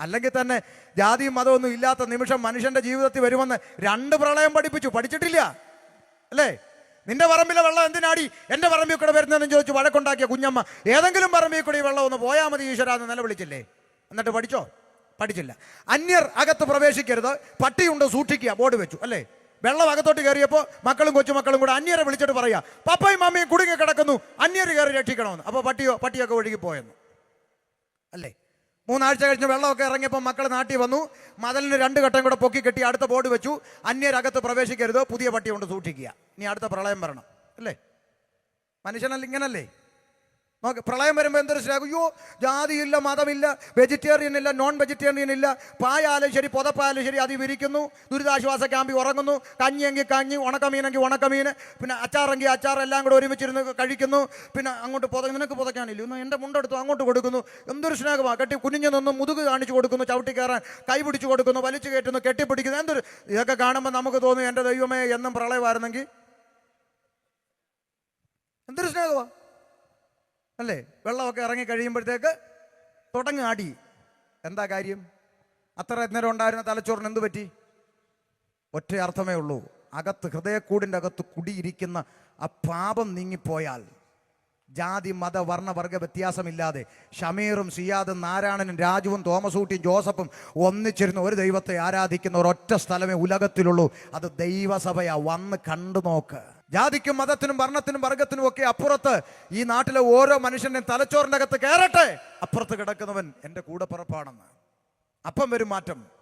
അല്ലെങ്കിൽ തന്നെ ജാതിയും മതമൊന്നും ഇല്ലാത്ത നിമിഷം മനുഷ്യന്റെ ജീവിതത്തിൽ വരുമെന്ന് രണ്ട് പ്രളയം പഠിപ്പിച്ചു. പഠിച്ചിട്ടില്ല. അല്ലേ? നിന്റെ പറമ്പിലെ വെള്ളം എന്തിനാടി എന്റെ പറമ്പിൽ കൂടെ വരുന്നതെന്ന് ചോദിച്ചു വഴക്കുണ്ടാക്കിയ കുഞ്ഞമ്മ ഏതെങ്കിലും പറമ്പിൽ കൂടി ഈ വെള്ളം ഒന്ന് പോയാൽ മതി ഈശ്വര എന്ന് നിലവിളിച്ചില്ലേ? എന്നിട്ട് പഠിച്ചോ? പഠിച്ചില്ല. അന്യർ അകത്ത് പ്രവേശിക്കരുത്. പട്ടിയുണ്ട് സൂക്ഷിക്കുക ബോർഡ് വെച്ചു. അല്ലേ? വെള്ളം അകത്തോട്ട് കയറിയപ്പോൾ മക്കളും കൊച്ചുമക്കളും കൂടെ അന്യരെ വിളിച്ചിട്ട് പറയാ പപ്പയും മമ്മിയും കുടുങ്ങി കിടക്കുന്നു. അന്യർ കയറി രക്ഷിക്കണമെന്ന്. അപ്പോൾ പട്ടിയോ പട്ടിയൊക്കെ ഒഴുകി പോയെന്ന് അല്ലേ? മൂന്നാഴ്ച കഴിഞ്ഞ് വെള്ളമൊക്കെ ഇറങ്ങിയപ്പോൾ മക്കൾ നാട്ടി വന്നു. മതലിന് രണ്ട് ഘട്ടം കൂടെ പൊക്കി കെട്ടി അടുത്ത ബോർഡ് വെച്ചു. അന്യരകത്ത് പ്രവേശിക്കരുത്. പുതിയ പട്ടി കൊണ്ട് സൂക്ഷിക്കുക. ഇനി അടുത്ത പ്രളയം വരണം. അല്ലേ? മനുഷ്യനല്ല ഇങ്ങനല്ലേ? നോക്ക് പ്രളയം വരുമ്പോൾ എന്തൊരു സ്നേഹം? അയ്യോ ജാതിയില്ല മതമില്ല വെജിറ്റേറിയൻ ഇല്ല നോൺ വെജിറ്റേറിയൻ ഇല്ല. പായാലും ശരി പുതപ്പായാലും ശരി അത് വിരിക്കുന്നു. ദുരിതാശ്വാസ ക്യാമ്പിൽ ഉറങ്ങുന്നു. കഞ്ഞിയെങ്കിൽ കഞ്ഞി ഉണക്കമീനെങ്കിൽ ഉണക്കമീൻ പിന്നെ അച്ചാറെങ്കിൽ അച്ചാർ എല്ലാം കൂടെ ഒരുമിച്ചിരുന്ന് കഴിക്കുന്നു. പിന്നെ അങ്ങോട്ട് പുത നിനക്ക് പുതയ്ക്കാനില്ല. ഒന്ന് എന്റെ മുണ്ടെടുത്തു അങ്ങോട്ട് കൊടുക്കുന്നു. എന്തൊരു സ്നേഹമാണ് കെട്ടി കുഞ്ഞു നിന്നും മുതുക് കാണിച്ചു കൊടുക്കുന്നു ചവിട്ടി കയറാൻ കൈ പിടിച്ചു കൊടുക്കുന്നു വലിച്ചു കയറ്റുന്നു കെട്ടിപ്പിടിക്കുന്നു. എന്തൊരു ഇതൊക്കെ കാണുമ്പോൾ നമുക്ക് തോന്നും എന്റെ ദൈവമേ എന്നും പ്രളയമായിരുന്നെങ്കിൽ. എന്തൊരു സ്നേഹമാണ് അല്ലേ? വെള്ളമൊക്കെ ഇറങ്ങി കഴിയുമ്പോഴത്തേക്ക് തുടങ്ങും എന്താ കാര്യം? അത്ര നേരം ഉണ്ടായിരുന്ന തലച്ചോറിന് എന്ത് പറ്റി? ഒറ്റ അർത്ഥമേ ഉള്ളൂ. അകത്ത് ഹൃദയക്കൂടിന്റെ അകത്ത് കുടിയിരിക്കുന്ന ആ പാപം നീങ്ങിപ്പോയാൽ ജാതി മത വർണ വർഗ വ്യത്യാസമില്ലാതെ ഷമീറും സിയാദും നാരായണനും രാജുവും തോമസൂട്ടിയും ജോസഫും ഒന്നിച്ചിരുന്ന് ഒരു ദൈവത്തെ ആരാധിക്കുന്ന ഒരൊറ്റ സ്ഥലമേ ഉലകത്തിലുള്ളൂ. അത് ദൈവസഭയാ. വന്ന് കണ്ടു നോക്ക്. ജാതിക്കും മതത്തിനും വർണത്തിനും വർഗത്തിനും ഒക്കെ അപ്പുറത്ത് ഈ നാട്ടിലെ ഓരോ മനുഷ്യന്റെയും തലച്ചോറിന്റെ അകത്ത് കയറട്ടെ. അപ്പുറത്ത് കിടക്കുന്നവൻ എന്റെ കൂടെ പുറപ്പാണെന്ന് അപ്പം വരും മാറ്റം.